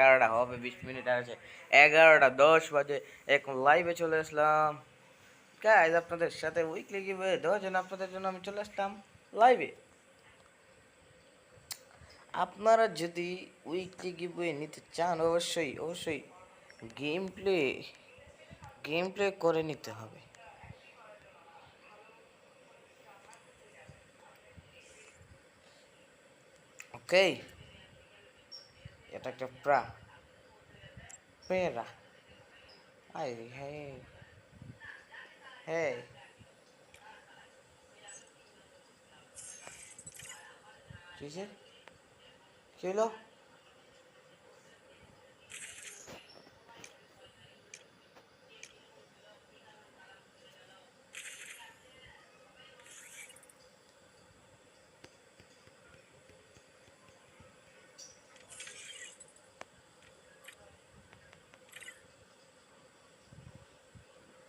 এগারোটা হবে, বিশ মিনিট আছে। এগারোটা দশ বাজে, এখন লাইভে চলে আসলাম। গাইজ আপনাদের সাথে উইকলি গিভে জন্য আপনাদের জন্য আমি চলে আসলাম লাইভে আপনারা যদি উইকলি গিভে নিতে চান, অবশ্যই অবশ্যই গেম প্লে গেম প্লে করে নিতে হবে। ওকে এটা একটা প্রা পেরা। আই হে। হে। কি হয়েছে? কি হলো?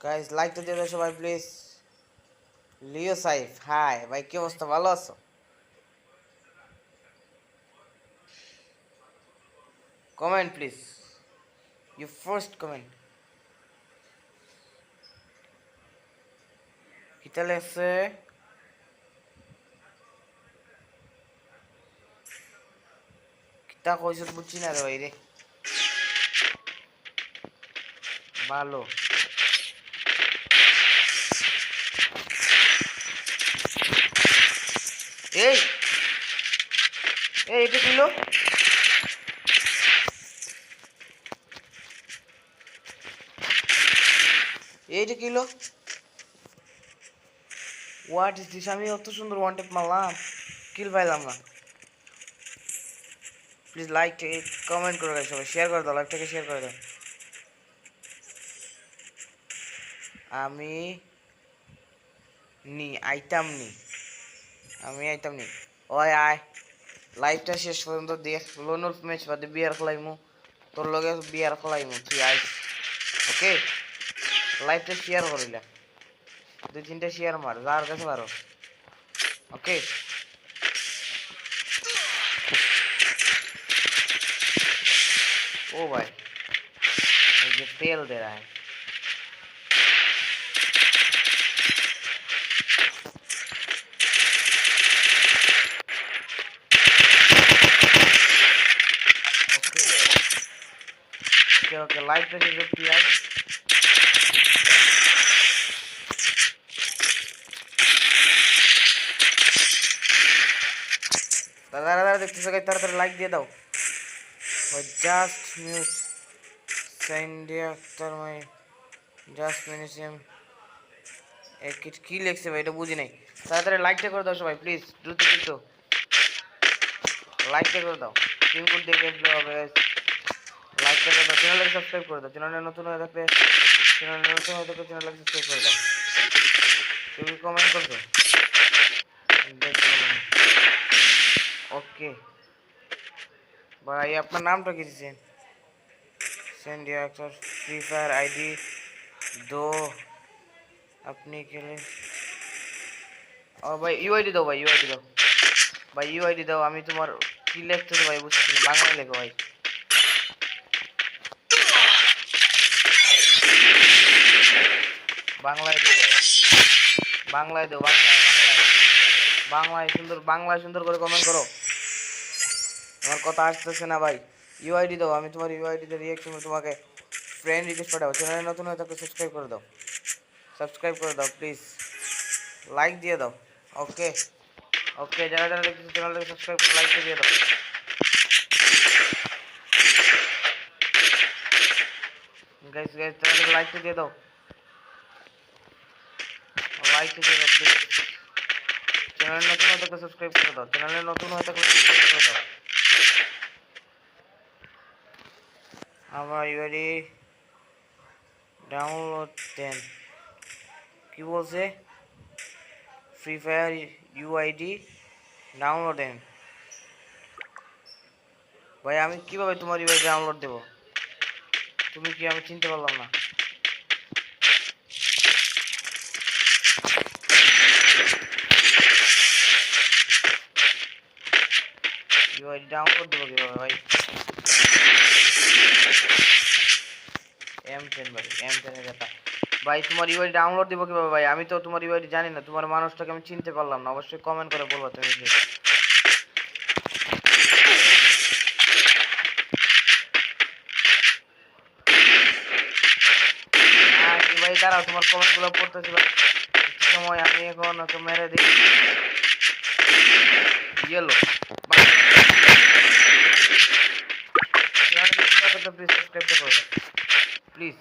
গাইস লাইক তো দিয়ে সবাই প্লিজ লিও সাইফ হাই ভাই, কি অবস্থা? ভালো আছো? Comment please you first comment কিতা লেখছে কিতা কইছত বুঝছি না রে ভাই রে ভালো এই এটা কিলো এইটা কিলো হোয়াট ইজ দিস আমি অত সুন্দর ওয়ান টেপ মারলাম কিল পাইলাম না। প্লিজ লাইক কমেন্ট করে দাও সবাই শেয়ার করে দাও লাইভটাকে শেয়ার করে দাও। আমি নি আইতাম নি। আমি আইতাম নি। ওই আয় লাইভটা শেষ পর্যন্ত দেখ, লোনুর ম্যাচ বাদে বিয়ার খেলাইমু। তোর লগে বিয়ার খেলাইমু, তুই আইস, ওকে? লাইভটা শেয়ার করিলা। দুই তিনটা শেয়ার মার, যার কাছে পারো, ওকে? ও ভাই তেল দে রা ওকে লাইট বেশি যুক্তি হয় দাদা দাদা দেখতেছো তাড়াতাড়ি লাইক দিয়ে দাও। জাস্ট মিউজ সাইন্ডিয়া আক্তার মাই জাস্ট কি লিখছে ভাই? এটা বুঝি নাই। তাড়াতাড়ি লাইকটা করে দাও সবাই প্লিজ দ্রুত দ্রুত। লাইকটা করে দাও। সিম্পল কোড গেম লাইকটা করে দাও চ্যানেলটাকে সাবস্ক্রাইব করে দাও। চ্যানেলে নতুন হয়ে থাকলে চ্যানেলে নতুন হয়ে থাকলে চ্যানেলটাকে সাবস্ক্রাইব করে দাও। তুমি কমেন্ট করছ? ওকে ভাই, আপনার নামটা কি দিচ্ছেন সেন্ডিয়া একটা ফ্রি ফায়ার আইডি, দো। আপনি খেলে ও ভাই ইউআইডি দাও ভাই ইউআইডি দাও। ভাই ইউআইডি দাও, আমি তোমার কি লিখতেছো ভাই, বুঝতেছি না, বাংলায় লেখো ভাই। বাংলায় বাংলায় দাও বাংলায় বাংলায়। সুন্দর বাংলায় সুন্দর করে কমেন্ট করো। আমার কথা আসতেছে না ভাই। ইউআইডি দাও, আমি তোমার ইউআইডিতে রিয়াকশন তোমাকে ফ্রেন্ড রিকোয়েস্ট পাঠাবো। চ্যানেলে নতুন হয়ে থাকলে সাবস্ক্রাইব করে দাও। সাবস্ক্রাইব করে দাও প্লিজ লাইক দিয়ে দাও। ওকে ওকে যারা যারা দেখতেছে চ্যানেলটাকে সাবস্ক্রাইব করে লাইক দিয়ে দাও। গাইস গাইস চ্যানেলটাকে লাইক দিয়ে দাও। লাইক দাও প্লিজ চ্যানেলে নতুন হয়ে থাকলে সাবস্ক্রাইব করে দাও। চ্যানেলে নতুন হয়ে থাকলে সাবস্ক্রাইব করে দাও। আমার ইউআইডি ডাউনলোড দেন কি বলছে? ফ্রি ফায়ার ইউআইডি ডাউনলোড দেন ভাই, আমি কীভাবে তোমার ইউআইডি ডাউনলোড দেব? তুমি কি আমি চিনতে পারলাম না? ইউআইডি ডাউনলোড দেবো কীভাবে ভাই? এম থেকে কথা। ভাই তোমার ইউআইডি ডাউনলোড দিব কীভাবে ভাই? আমি তো তোমার ইউআইডি জানি না তোমার মানুষটাকে আমি চিনতে পারলাম না। অবশ্যই কমেন্ট করে বলব তুমি হ্যাঁ, ভাই দাঁড়াও তোমার কমেন্টগুলো পড়তেছি ভাই। সময় আমি এখন ওকে মেরে দিই। ইয়েলো প্লিজ সাবস্ক্রাইব করে প্লিজ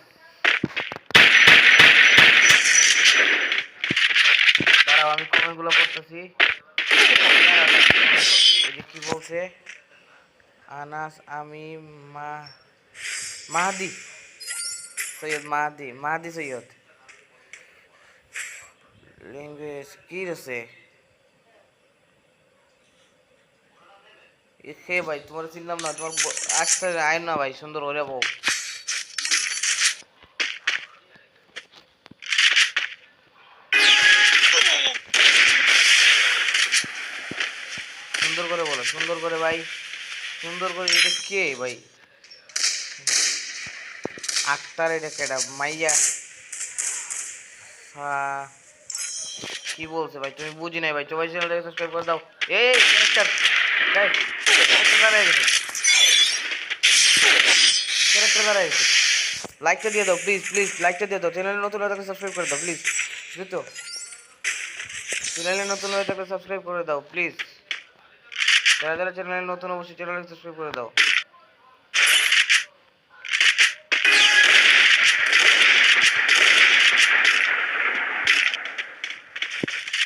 দাঁড়াও আমি কমেন্টগুলো করতেছি কি বলছে আনাস আমি মা মাহাদি সৈয়দ মাহাদি মাহাদি সৈয়দ ল্যাঙ্গুয়েজ কি রয়েছে খে ভাই, তোমার চিনলাম না, তোমার আসতে আয় না ভাই, সুন্দর হয়ে যাব সুন্দর করে বলো, সুন্দর করে ভাই, সুন্দর করে, এটা কে ভাই? আক্তার, এটা কেডা? মাইয়া। হ্যাঁ কি বলছে ভাই, তুমি বুঝি নাই ভাই, সবাই চ্যানেলটাকে সাবস্ক্রাইব করে দাও। এই দাঁড়ায় ক্যারেক্টার দাঁড়ায় লাইকটা দিয়ে দাও প্লিজ প্লিজ লাইকটা দিয়ে দাও। চ্যানেলে নতুন হয়ে থাকলে সাবস্ক্রাইব করে দাও প্লিজ বুঝছ? চ্যানেলে নতুন হয়ে থাকলে সাবস্ক্রাইব করে দাও প্লিজ যারা যারা চ্যানেলে নতুন, অবশ্যই চ্যানেলকে সাবস্ক্রাইব করে দাও।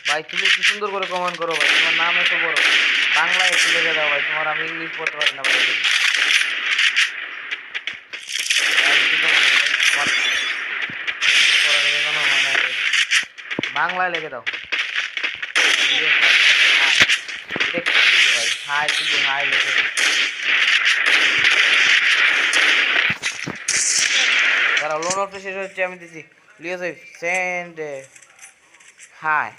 ভাই, তুমি কি সুন্দর করে কমেন্ট করো ভাই, তোমার নাম এত বড়। বাংলায় একটু লিখে দাও ভাই তোমার আমি ইংলিশ পড়তে পারি না ভাই মনে। বাংলায় লিখে দাও। হাই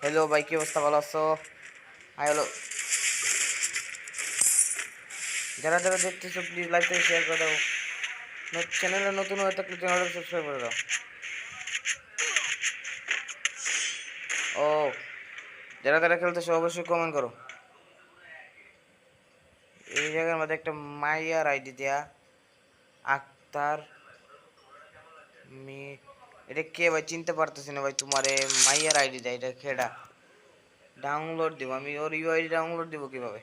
হ্যালো ভাই, কি অবস্থা? ভালো আছো? হাই হ্যালো যারা যারা দেখতেছো প্লিজ লাইভটা শেয়ার করে দাও। চ্যানেলে নতুন হয়ে থাকলে চ্যানেলটা সাবস্ক্রাইব করে দাও। ও, যারা যারা খেলতেছো, অবশ্যই কমেন্ট করো। এই জায়গার মধ্যে একটা মাইয়ার আইডি দেয়া আক্তার মি এটা কে ভাই? চিনতে পারতেছি না ভাই তোমার। মাইয়ার আইডি দেয়, এটা খেডা ডাউনলোড দিব আমি। ওর ইউআইডি ডাউনলোড দিব কীভাবে?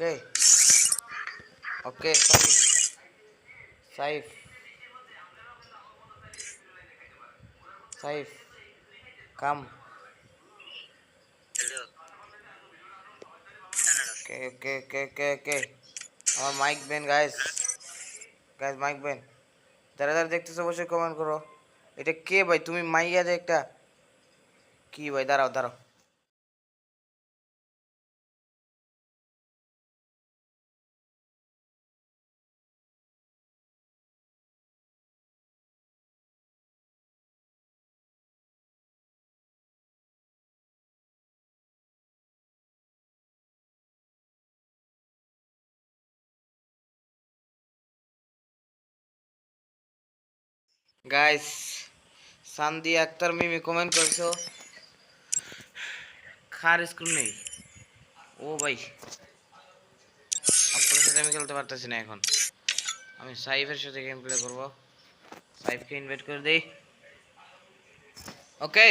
ওকে ওকে সাইফ সাইফ সাইফ কাম ওকে ওকে ওকে ওকে ওকে আমার Mike Ben guys guys Mike Ben যারা যারা দেখতেছো অবশ্যই কমেন্ট করো এটা কে ভাই তুমি মাইয়া যে একটা কি ভাই দাঁড়াও দাঁড়াও গাইস সান্দি আক্তার মিমি কমেন্ট করছ? খার স্ক্রিন নেই? ও ভাই আপনার সাথে আমি খেলতে পারতেছি না এখন। আমি সাইফের সাথে গেম প্লে করব। সাইফকে ইনভাইট করে দেই। ওকে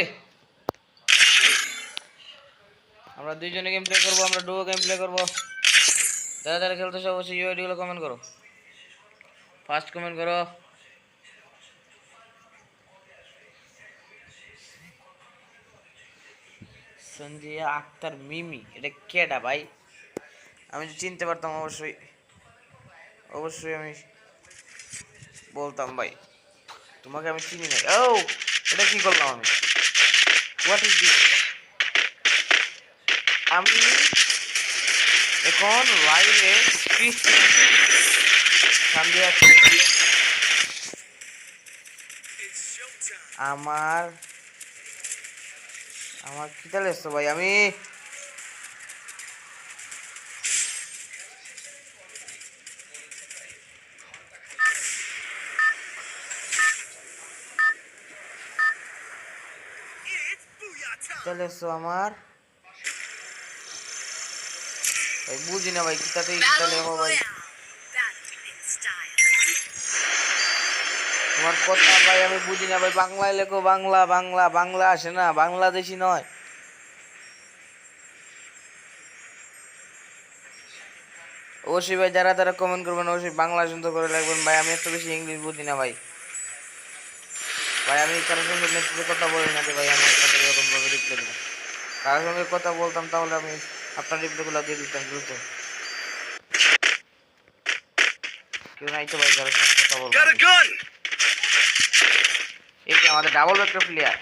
আমরা দুইজনে গেম প্লে করব, আমরা ডুও গেম প্লে করব। যারা যারা খেলতেছে, অবশ্যই ইউআইডি গুলো কমেন্ট করো। ফার্স্ট কমেন্ট করো। সঞ্জিয়া আক্তার মিমি, এটা কেডা ভাই? আমি যদি চিনতে পারতাম অবশ্যই অবশ্যই আমি বলতাম ভাই। তোমাকে আমি চিনি না। ও, এটা কি করলাম আমি? হোয়াট ইজ দিস আমি এখন লাইভে আমার Vamos, quítale esto, vaya. Quítale esto, Amar. Ay, Budina, vaya, quítate quítale. তোমার কথা ভাই, আমি বুঝি না ভাই, বাংলায় লেখো, বাংলা বাংলা বাংলা আসে না, বাংলাদেশি নয়। অবশ্যই ভাই, যারা যারা কমেন্ট করবেন, অবশ্যই বাংলা সুন্দর করে লাগবেন ভাই, আমি এত বেশি ইংলিশ বুঝি না ভাই। ভাই, আমি কারোর সঙ্গে মেসেজে কথা বলি না যে ভাই, আমি আপনাদের এরকম ভাবে রিপ্লাই দেবো। কারোর সঙ্গে কথা বলতাম, তাহলে আমি আপনার রিপ্লাইগুলো দিয়ে দিতাম, দ্রুত। কেউ নাই তো ভাই কারোর সঙ্গে কথা বলব! এই যে আমাদের ডাবল ভেক্টর প্লেয়ার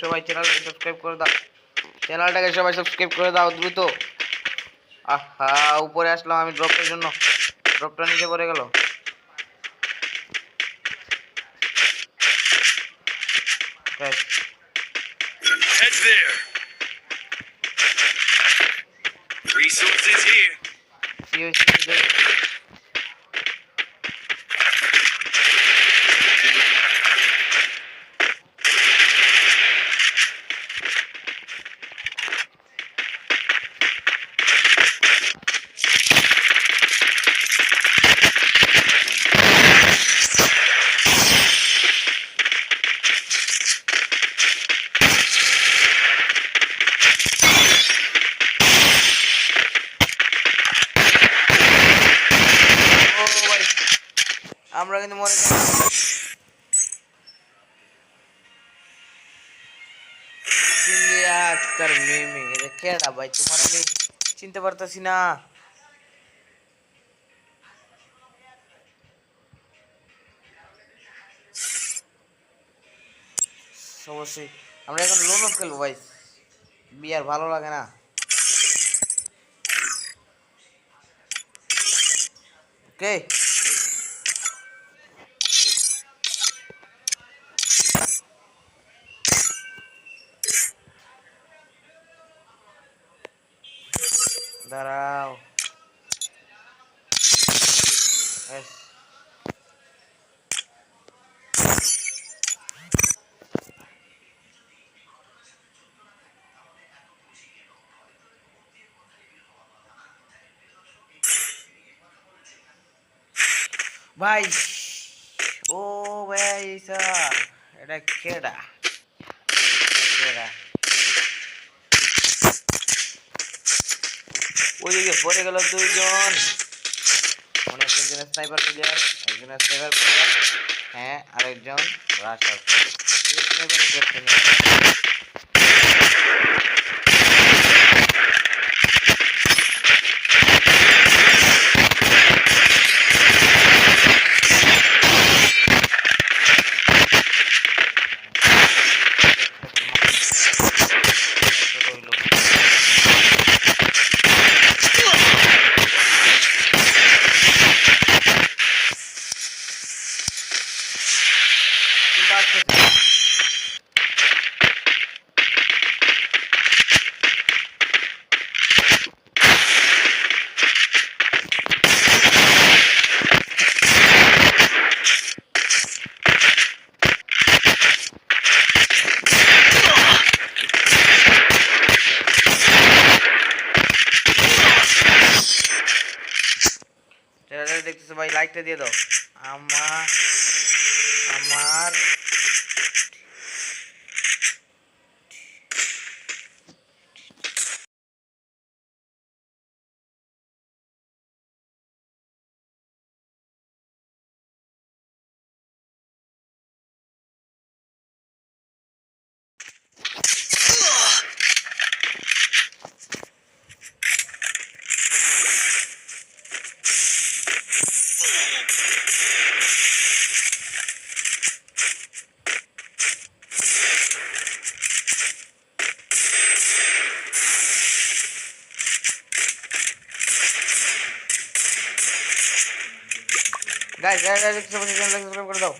সবাই করে দাও। দ্রুত। আহা, উপরে আসলাম আমি ড্রপের জন্য। ড্রপটা নিচে পড়ে গেল। Guys. Head there. Resources here. Seriously, পারতাছি না অবশ্যই আমরা এখন লোনও খেলব ভাই বিয়ার ভালো লাগে না ওকে দাঁড়াও ভাই ও ভাই এটা কেডা কেডা ওইদিকে পড়ে গেল দুইজন। মনে হচ্ছে একজন স্নাইপার প্লেয়ার একজন স্নাইপার প্লেয়ার হ্যাঁ আরেকজন রাশার স্নাইপার ভাই লাইকটা দিয়ে দাও। আমার আমার গাইস গাইস গাইস সাবস্ক্রাইব করে দাও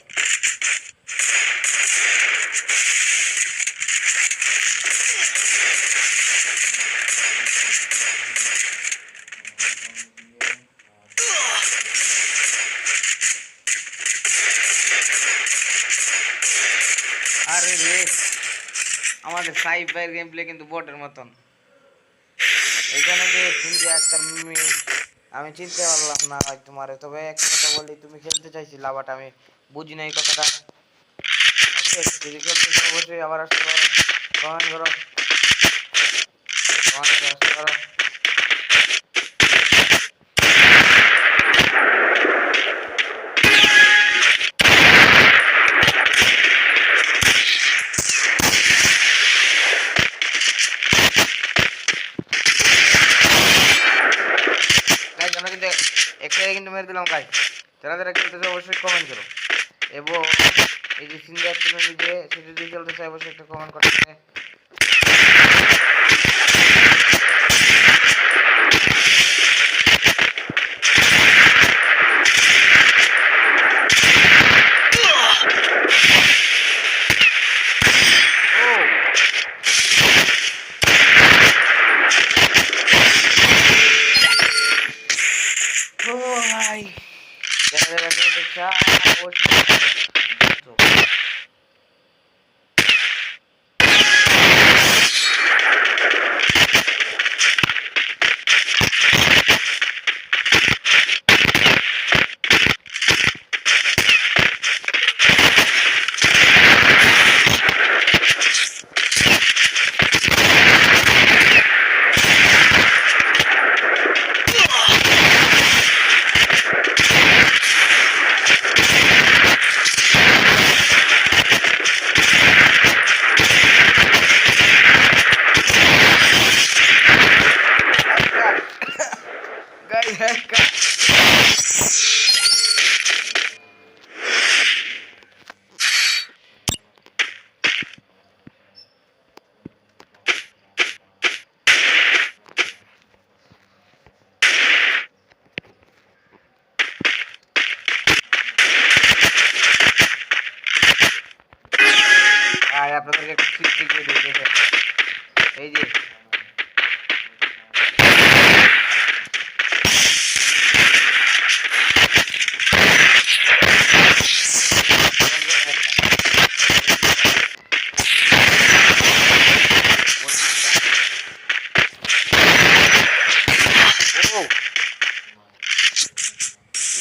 আরে রে আমাদের সাইব ভাইয়ের গেম প্লে কিন্তু বটের মতন এখানে যে হিন্দি একটা মেয়ে আমি চিনতে পারলাম না ভাই তোমারে। তবে একটা কথা বলি, তুমি খেলতে চাইছিলা বাট আমি বুঝি নাই কথাটা। যদি খেলতে অবশ্যই আবার আসতে পারো। কমেন্ট করো কমেন্ট আসতে পারো গাইজ আমরা কিন্তু একটাই কিন্তু মেরে দিলাম গাইজ যারা যারা খেলতেছে অবশ্যই কমেন্ট করো। এবং এই যে সিঙ্গার টিমের নিজে সে যদি খেলতে চায়, অবশ্যই একটা কমেন্ট করতে হবে। ও ও ভাই যারা যারা খেলতে চায় অবশ্যই তো Guys, guys. আর আপনাদেরকে একটা ট্রিক শিখিয়ে দিই দেখেন এই যে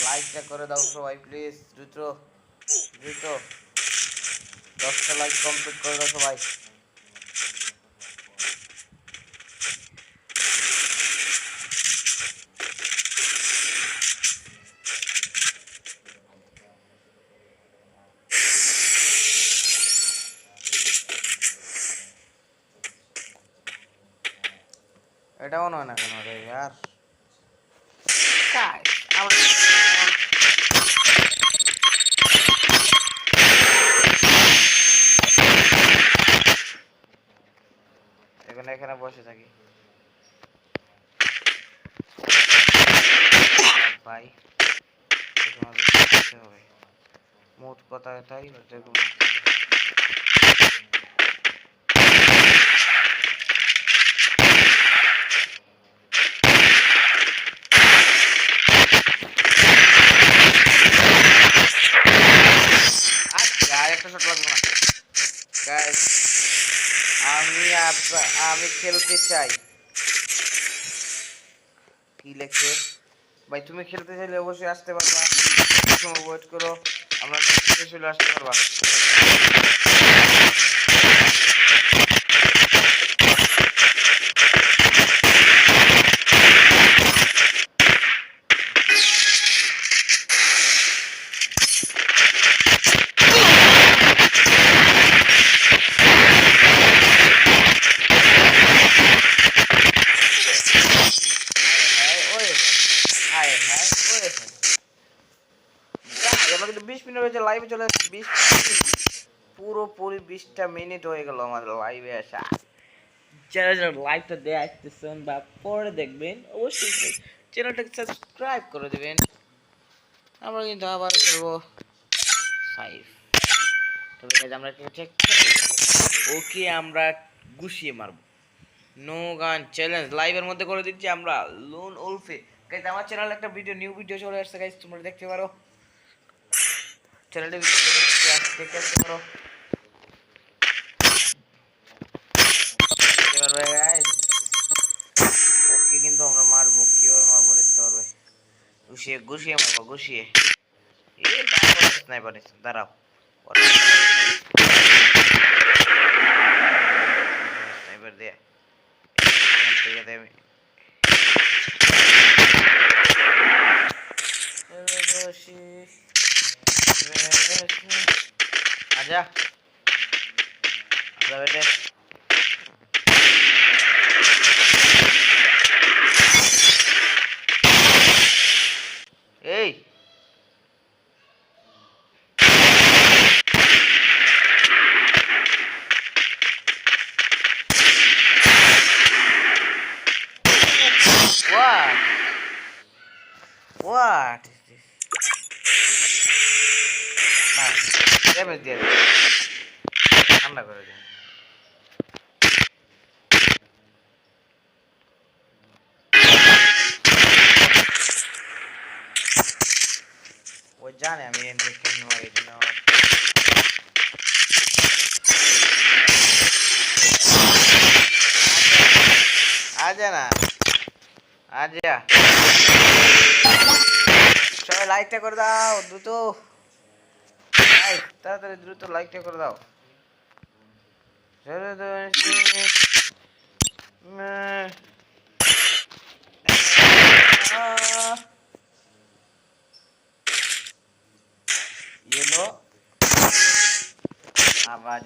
লাইকটা করে দাও সবাই প্লিজ দ্রুত দ্রুত। দশটা লাইক কমপ্লিট করে দাও সবাই এটাও নয় না কেন রে, ইয়ার। এখানে এখানে বসে থাকি। ভাই মোট কথা এটাই আমি খেলতে চাই। কি লেখছে ভাই, তুমি খেলতে চাইলে অবশ্যই আসতে পারবা। ওয়েট করো। আমরা চলে আসতে পারবা। বিশটা মিনিট হয়ে গেল আমাদের লাইভে আসা। যারা যারা লাইভটা দেখতেছেন বা পরে দেখবেন, অবশ্যই চ্যানেলটাকে সাবস্ক্রাইব করে দেবেন। আমরা কিন্তু আবার করব ফাইভ তবে আমরা ওকে, আমরা গুছিয়ে মারবো। নো গান চ্যালেঞ্জ লাইভের মধ্যে করে দিচ্ছি আমরা লোন উলফে গাইজ আমার চ্যানেলে একটা ভিডিও নিউ ভিডিও চলে আসছে। গাইজ তোমরা দেখতে পারো। চ্যানেলটি দেখতে পারো দেখতে পারবে গাইজ ওকে কিন্তু আমরা মারবো কীভাবে মারবো দেখতে পারবে গুছিয়ে গুছিয়ে মারবো গুছিয়ে এ, তারপরে স্নাইপার দাঁড়াও। স্নাইপার দিয়ে। এখান থেকে দিয়ে আমি বসি আজা আজা বেটে এই What? What is this? না ড্যামেজ দিয়ে দিন। ঠান্ডা করে দিন। ও জানে আমি আজা না আজা সবাই লাইকটা করে দাও ভাই, তাড়াতাড়ি দ্রুত লাইকটা করে দাও। চলো তো, উম, আহ, yellow আওয়াজ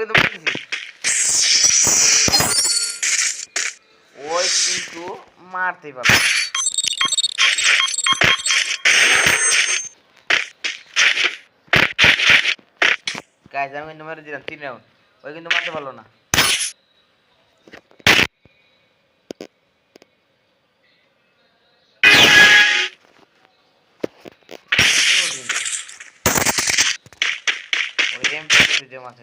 কিন্তু বলতেছি ওই কিন্তু মারতেই পারবে। না। গাইস আমি কিন্তু মেরে দিলাম, তিন রাউন্ড ওই কিন্তু মারতে পারল না। ওই এমপি ভিডিও মারতে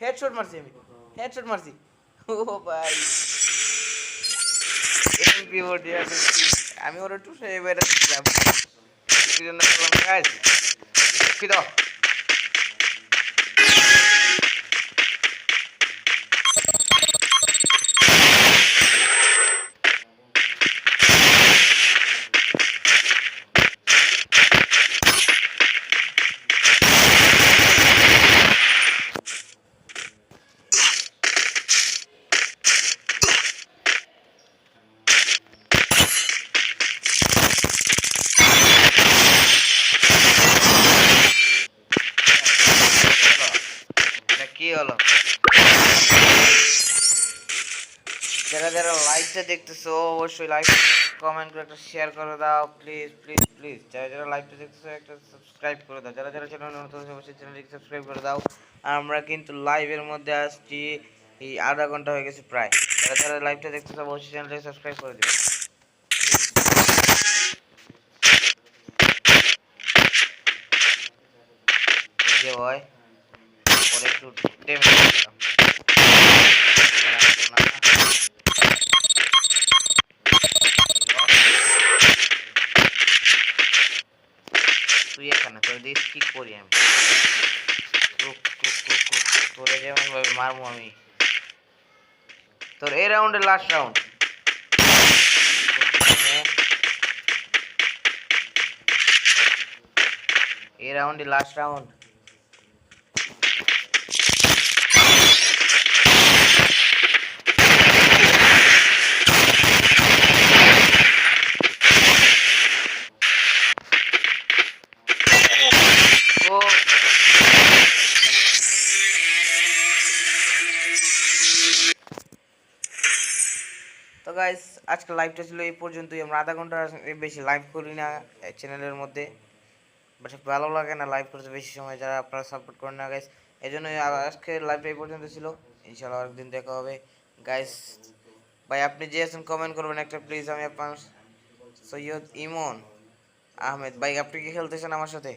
হেডশট মারছি আমি। হেডশট মারছি। ও ভাই। এমপি ওটি আমি ওর একটু সেই বেড়ে দিলাম কি জন্য করলাম গাইস দুঃখিত লাইভটা দেখতেছো, অবশ্যই লাইভ কমেন্ট করে একটা শেয়ার করে দাও প্লিজ প্লিজ প্লিজ যারা যারা লাইভটা দেখতেছো, একটা সাবস্ক্রাইব করে দাও। যারা যারা চ্যানেল নতুন অবশ্যই চ্যানেলটিকে সাবস্ক্রাইব করে দাও। আমরা কিন্তু লাইভের মধ্যে আসছি, এই আধা ঘণ্টা হয়ে গেছে প্রায়। যারা যারা লাইভটা দেখতেছো, অবশ্যই চ্যানেলটিকে সাবস্ক্রাইব করে দিবে যে পরে একটু এখানে কি করি আমি। তোরে যেমন ভাবে মারবো আমি। তোর এই রাউন্ডে লাস্ট রাউন্ড এই রাউন্ডে লাস্ট রাউন্ড আজকে লাইভটা ছিল, এই পর্যন্তই। আমরা আধা ঘণ্টা বেশি লাইভ করি না চ্যানেলের মধ্যে। বাট ভালো লাগে না লাইভ করতে, বেশি সময় যারা আপনারা সাপোর্ট করেন না গাইস এই জন্যই আজকে লাইভটা এই পর্যন্ত ছিল। ইনশাল্লাহ আরেকদিন দেখা হবে। গাইস ভাই, আপনি যে আছেন কমেন্ট করবেন একটা প্লিজ আমি আপনার সৈয়দ ইমন আহমেদ। ভাই, আপনি কি খেলতে চান আমার সাথে?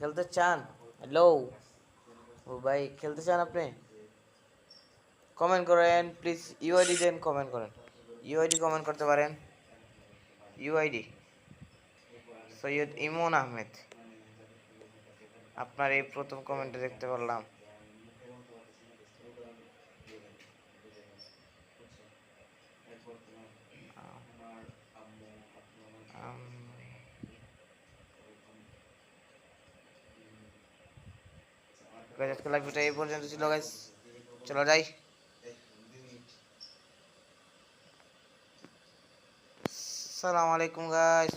খেলতে চান? হ্যালো ও ভাই, খেলতে চান আপনি? কমেন্ট করেন প্লিজ ইউআইডি দেন কমেন্ট করেন। ইউআইডি কমেন্ট করতে পারেন। ইউআইডি সৈয়দ ইমন আহমেদ। আপনার এই প্রথম কমেন্টে দেখতে পারলাম। আজকে লাইভটা এই পর্যন্ত ছিল গাইস চলো, যাই। Assalamualaikum guys.